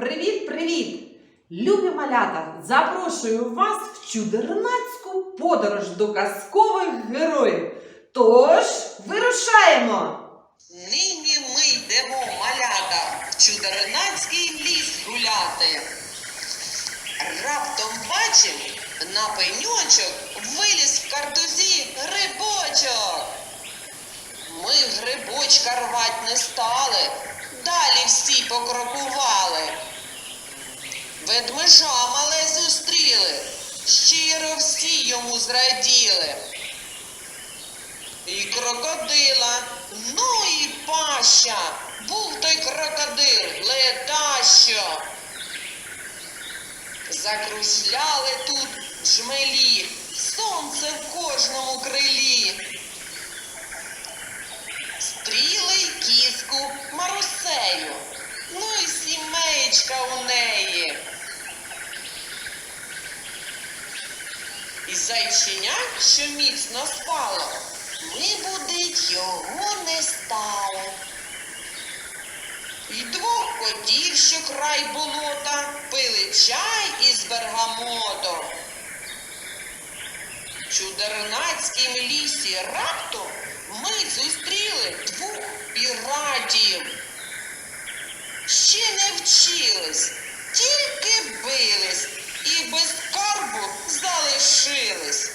Привіт, привіт! Любі малята! Запрошую вас в чудернацьку подорож до казкових героїв. Тож, вирушаємо! Нині ми йдемо малята в чудернацький ліс гуляти. Раптом бачим, на пеньочок виліз в картузі грибочок. Ми грибочка рвать не стали, далі всі покрокували. Ведмежа мале зустріли, щиро всі йому зраділи. І крокодила, ну і паща, був той крокодил, ледащо. Закружляли тут жмелі, сонце в кожному крилі. Стріли й кіску Марусею, ну і сімеєчка у неї. І зайчиня, що міцно спало, ми будить його не стали. І двох котів, що край болота, пили чай із бергамотом. Чудернацькім лісі раптом ми зустріли двох піратів. Ще не вчились, тільки бились і без карбу залишились.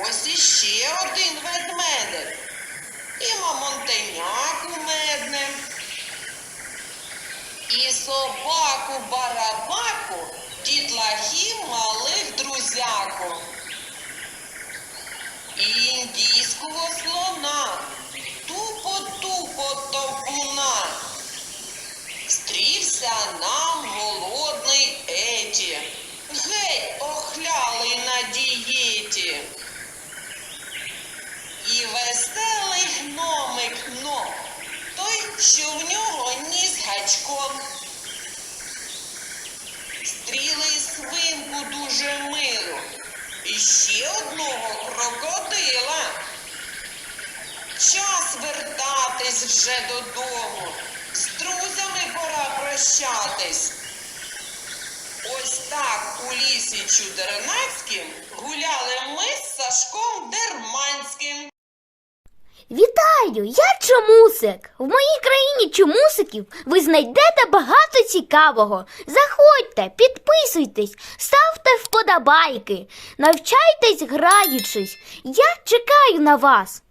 Ось іще один ведмедик. І мамонтеня кумедне. І собаку барабаку, дітлахів малих друзяку. Що в нього ніс гачком. Стріли свинку дуже милу, і ще одного крокодила. Час вертатись вже додому, з друзями пора прощатись. Ось так у лісі Чудернацьким гуляли ми Вітаю! Я Чомусик. В моїй країні чомусиків ви знайдете багато цікавого. Заходьте, підписуйтесь, ставте вподобайки, навчайтесь граючись. Я чекаю на вас.